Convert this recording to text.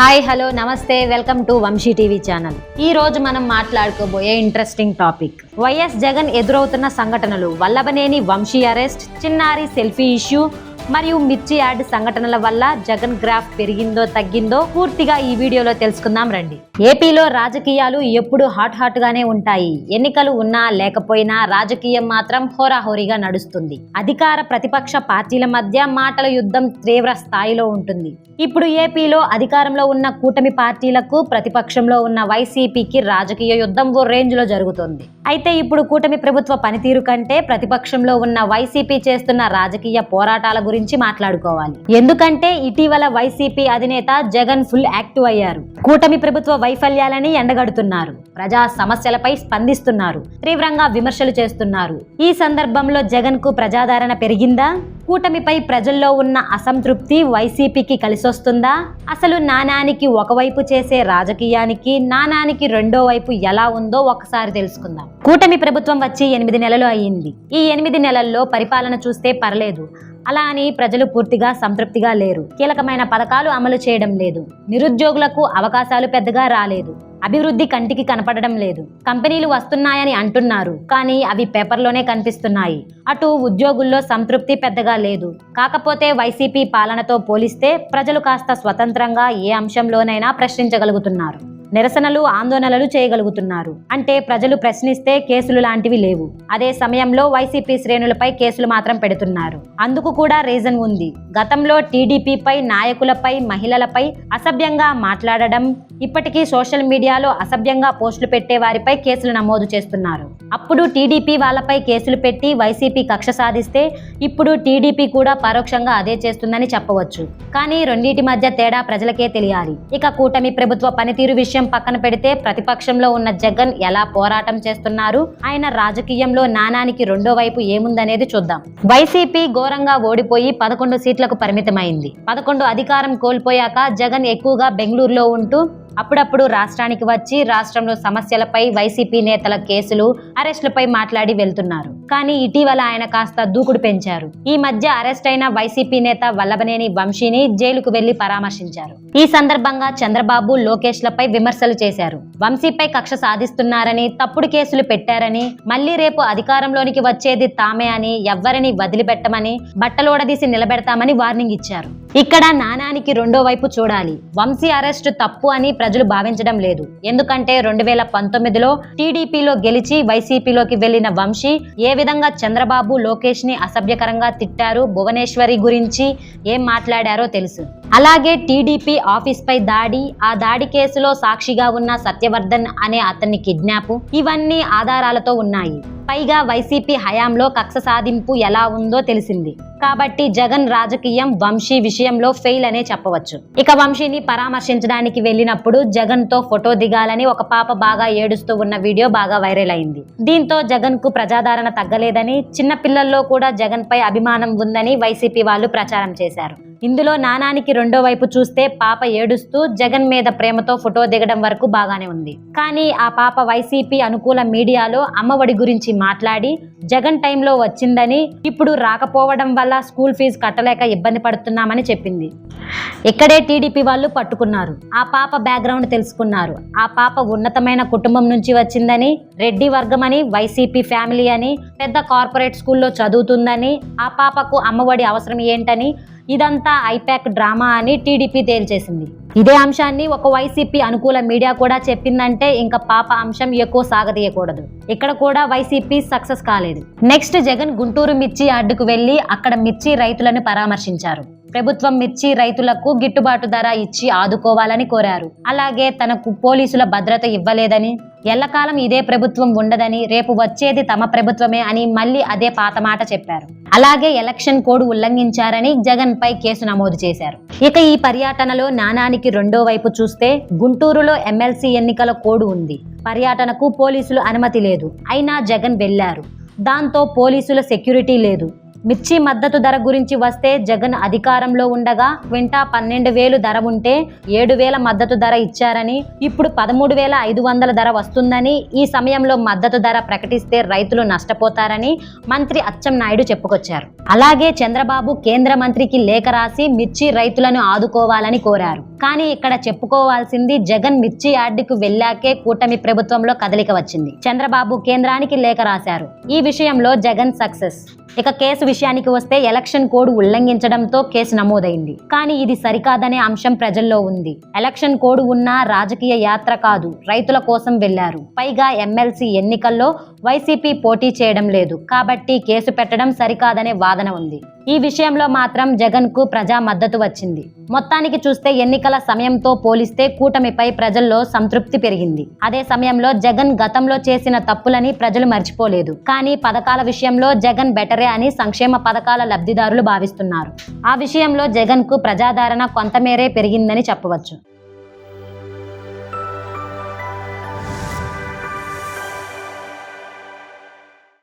Hi hello నమస్తే welcome to Vamsi TV channel. ఈ రోజు మనం మాట్లాడుకోబోయే ఇంట్రెస్టింగ్ టాపిక్ వైఎస్ జగన్ ఎదురవుతున్న సంఘటనలు వల్లభనేని వంశీ అరెస్ట్ చిన్నారి సెల్ఫీ ఇష్యూ మరియు మిర్చి యాడ్ సంఘటనల వల్ల జగన్ గ్రాఫ్ పెరిగిందో తగ్గిందో పూర్తిగా ఈ వీడియోలో తెలుసుకుందాం రండి. ఏపీలో రాజకీయాలు ఎప్పుడు హాట్ హాట్ గానే ఉంటాయి. ఎన్నికలు ఉన్నా లేకపోయినా రాజకీయం మాత్రం హోరాహోరీగా నడుస్తుంది. అధికార ప్రతిపక్ష పార్టీల మధ్య మాటల యుద్ధం తీవ్ర స్థాయిలో ఉంటుంది. ఇప్పుడు ఏపీలో అధికారంలో ఉన్న కూటమి పార్టీలకు ప్రతిపక్షంలో ఉన్న వైసీపీకి రాజకీయ యుద్ధం ఓ రేంజ్లో జరుగుతోంది. అయితే ఇప్పుడు కూటమి ప్రభుత్వ పనితీరు కంటే ప్రతిపక్షంలో ఉన్న వైసీపీ చేస్తున్న రాజకీయ పోరాటాల గురించి మాట్లాడుకోవాలి. ఎందుకంటే ఇటీవల వైసీపీ అధినేత జగన్ ఫుల్ యాక్టివ్ అయ్యారు. కూటమి ప్రభుత్వ వైఫల్యాలని ఎండగడుతున్నారు. ప్రజా సమస్యలపై స్పందిస్తున్నారు. తీవ్రంగా విమర్శలు చేస్తున్నారు. ఈ సందర్భంలో జగన్కు ప్రజాదరణ పెరిగిందా? కూటమిపై ప్రజల్లో ఉన్న అసంతృప్తి వైసీపీకి కలిసొస్తుందా? అసలు నాణానికి ఒకవైపు చేసే రాజకీయానికి నాణానికి రెండో వైపు ఎలా ఉందో ఒకసారి తెలుసుకుందాం. కూటమి ప్రభుత్వం వచ్చి ఎనిమిది నెలలు అయ్యింది. ఈ ఎనిమిది నెలల్లో పరిపాలన చూస్తే పర్లేదు. అలా అని ప్రజలు పూర్తిగా సంతృప్తిగా లేరు. కీలకమైన పథకాలు అమలు చేయడం లేదు. నిరుద్యోగులకు అవకాశాలు పెద్దగా రాలేదు. అభివృద్ధి కంటికి కనపడడం లేదు. కంపెనీలు వస్తున్నాయని అంటున్నారు. కానీ అవి పేపర్లోనే కనిపిస్తున్నాయి. అటు ఉద్యోగుల్లో సంతృప్తి పెద్దగా లేదు. కాకపోతే వైసీపీ పాలనతో పోలిస్తే ప్రజలు కాస్త స్వతంత్రంగా ఏ అంశంలోనైనా ప్రశ్నించగలుగుతున్నారు. నిరసనలు ఆందోళనలు చేయగలుగుతున్నారు. అంటే ప్రజలు ప్రశ్నిస్తే కేసులు లాంటివి లేవు. అదే సమయంలో వైసీపీ శ్రేణులపై కేసులు మాత్రం పెడుతున్నారు. అందుకు కూడా రీజన్ ఉంది. గతంలో టీడీపీపై నాయకులపై మహిళలపై అసభ్యంగా మాట్లాడడం ఇప్పటికీ సోషల్ మీడియాలో అసభ్యంగా పోస్టులు పెట్టే వారిపై కేసులు నమోదు చేస్తున్నారు. అప్పుడు టీడీపీ వాళ్ళపై కేసులు పెట్టి వైసీపీ కక్ష సాధిస్తే ఇప్పుడు టీడీపీ కూడా పరోక్షంగా అదే చేస్తుందని చెప్పవచ్చు. కానీ రెండింటి మధ్య తేడా ప్రజలకే తెలియాలి. ఇక కూటమి ప్రభుత్వ పనితీరు విషయం పక్కన పెడితే ప్రతిపక్షంలో ఉన్న జగన్ ఎలా పోరాటం చేస్తున్నారు? ఆయన రాజకీయంలో నాణానికి రెండో వైపు ఏముందనేది చూద్దాం. వైసీపీ ఘోరంగా ఓడిపోయి పదకొండు సీట్లకు పరిమితమైంది. పదకొండు అధికారం కోల్పోయాక జగన్ ఎక్కువగా బెంగళూరులో ఉంటూ అప్పుడప్పుడు రాష్ట్రానికి వచ్చి రాష్ట్రంలో సమస్యలపై వైసీపీ నేతల కేసులు అరెస్టులపై మాట్లాడి వెళ్తున్నారు. కానీ ఇటీవల ఆయన కాస్త దూకుడు పెంచారు. ఈ మధ్య అరెస్ట్ అయిన వైసీపీ నేత వల్లభనేని వంశీని జైలుకు వెళ్ళి పరామర్శించారు. ఈ సందర్భంగా చంద్రబాబు లోకేష్లపై విమర్శలు చేశారు. వంశీపై కక్ష సాధిస్తున్నారని తప్పుడు కేసులు పెట్టారని మళ్ళీ రేపు అధికారంలోనికి వచ్చేది తామే అని ఎవ్వరిని వదిలిపెట్టమని బట్టలోడదీసి నిలబెడతామని వార్నింగ్ ఇచ్చారు. ఇక్కడ నాణానికి రెండో వైపు చూడాలి. వంశీ అరెస్ట్ తప్పు అని ప్రజలు భావించడం లేదు. ఎందుకంటే రెండు వేల పంతొమ్మిదిలో టీడీపీలో గెలిచి వైసీపీలోకి వెళ్ళిన వంశీ ఏ విధంగా చంద్రబాబు లోకేష్ని అసభ్యకరంగా తిట్టారు భువనేశ్వరి గురించి ఏం మాట్లాడారో తెలుసు. అలాగే టీడీపీ ఆఫీస్ పై దాడి ఆ దాడి కేసులో సాక్షిగా ఉన్న సత్యవర్ధన్ అనే అతన్ని కిడ్నాప్. ఇవన్నీ ఆధారాలతో ఉన్నాయి. పైగా వైసీపీ హయాంలో కక్ష సాధింపు ఎలా ఉందో తెలిసింది. కాబట్టి జగన్ రాజకీయం వంశీ విషయంలో ఫెయిల్ అనే చెప్పవచ్చు. ఇక వంశీని పరామర్శించడానికి వెళ్ళినప్పుడు జగన్తో ఫోటో దిగాలని ఒక పాప బాగా ఏడుస్తూ ఉన్న వీడియో బాగా వైరల్ అయింది. దీంతో జగన్కు ప్రజాదరణ తగ్గలేదని చిన్న పిల్లల్లో కూడా జగన్ పై అభిమానం ఉందని వైసీపీ వాళ్ళు ప్రచారం చేశారు. ఇందులో నానానికి రెండో వైపు చూస్తే పాప ఏడుస్తూ జగన్ మీద ప్రేమతో ఫోటో దిగడం వరకు బాగానే ఉంది. కానీ ఆ పాప వైసీపీ అనుకూల మీడియాలో అమ్మఒడి గురించి మాట్లాడి జగన్ టైంలో వచ్చిందని ఇప్పుడు రాకపోవడం వల్ల స్కూల్ ఫీజు కట్టలేక ఇబ్బంది పడుతున్నామని చెప్పింది. ఇక్కడే టీడీపీ వాళ్ళు పట్టుకున్నారు. ఆ పాప బ్యాక్గ్రౌండ్ తెలుసుకున్నారు. ఆ పాప ఉన్నతమైన కుటుంబం నుంచి వచ్చిందని రెడ్డి వర్గం అని వైసీపీ ఫ్యామిలీ అని పెద్ద కార్పొరేట్ స్కూల్లో చదువుతుందని ఆ పాపకు అమ్మఒడి అవసరం ఏంటని ఇదంతా ఐపాక్ డ్రామా అని టీడీపీ తేల్చేసింది. ఇదే అంశాన్ని ఒక వైసీపీ అనుకూల మీడియా కూడా చెప్పిందంటే ఇంకా పాప అంశం ఎక్కువ సాగదీయకూడదు ఇక్కడ కూడా వైసీపీ సక్సెస్ కాలేదు. నెక్స్ట్ జగన్ గుంటూరు మిర్చి అడ్డుకు వెళ్ళి అక్కడ మిర్చి రైతులను పరామర్శించారు. ప్రభుత్వం మిర్చి రైతులకు గిట్టుబాటు ధర ఇచ్చి ఆదుకోవాలని కోరారు. అలాగే తనకు పోలీసుల భద్రత ఇవ్వలేదని ఎల్లకాలం ఇదే ప్రభుత్వం ఉండదని రేపు వచ్చేది తమ ప్రభుత్వమే అని మళ్ళీ అదే పాత మాట చెప్పారు. అలాగే ఎలక్షన్ కోడ్ ఉల్లంఘించారని జగన్ పై కేసు నమోదు చేశారు. ఇక ఈ పర్యటనలో నాణానికి రెండో వైపు చూస్తే గుంటూరులో ఎమ్మెల్సీ ఎన్నికల కోడ్ ఉంది. పర్యటనకు పోలీసులు అనుమతి లేదు. అయినా జగన్ వెళ్ళారు దాంతో పోలీసుల సెక్యూరిటీ లేదు. మిర్చి మద్దతు ధర గురించి వస్తే జగన్ అధికారంలో ఉండగా క్వింటా పన్నెండు వేలు ధర ఉంటే ఏడు వేల మద్దతు ధర ఇచ్చారని ఇప్పుడు పదమూడు వేల ఐదు వందల ధర వస్తుందని ఈ సమయంలో మద్దతు ధర ప్రకటిస్తే రైతులు నష్టపోతారని మంత్రి అచ్చెం నాయుడు చెప్పుకొచ్చారు. అలాగే చంద్రబాబు కేంద్ర మంత్రికి లేఖ రాసి మిర్చి రైతులను ఆదుకోవాలని కోరారు. కానీ ఇక్కడ చెప్పుకోవాల్సింది జగన్ మిర్చి యార్డుకు వెళ్ళాకే కూటమి ప్రభుత్వంలో కదలిక వచ్చింది. చంద్రబాబు కేంద్రానికి లేఖ రాశారు. ఈ విషయంలో జగన్ సక్సెస్. ఇక కేసు విషయానికి వస్తే ఎలక్షన్ కోడ్ ఉల్లంఘించడంతో కేసు నమోదైంది. కానీ ఇది సరికాదనే అంశం ప్రజల్లో ఉంది. ఎలక్షన్ కోడ్ ఉన్న రాజకీయ యాత్ర కాదు రైతుల కోసం వెళ్ళారు. పైగా ఎమ్మెల్సీ ఎన్నికల్లో వైసీపీ పోటీ చేయడం లేదు. కాబట్టి కేసు పెట్టడం సరికాదనే వాదన ఉంది. ఈ విషయంలో మాత్రం జగన్కు ప్రజా మద్దతు వచ్చింది. మొత్తానికి చూస్తే ఎన్నికల సమయంతో పోలిస్తే కూటమిపై ప్రజల్లో సంతృప్తి పెరిగింది. అదే సమయంలో జగన్ గతంలో చేసిన తప్పులని ప్రజలు మర్చిపోలేదు. కానీ పథకాల విషయంలో జగన్ బెటరే అని సంక్షేమ పథకాల లబ్ధిదారులు భావిస్తున్నారు. ఆ విషయంలో జగన్కు ప్రజాదరణ కొంతమేరే పెరిగిందని చెప్పవచ్చు.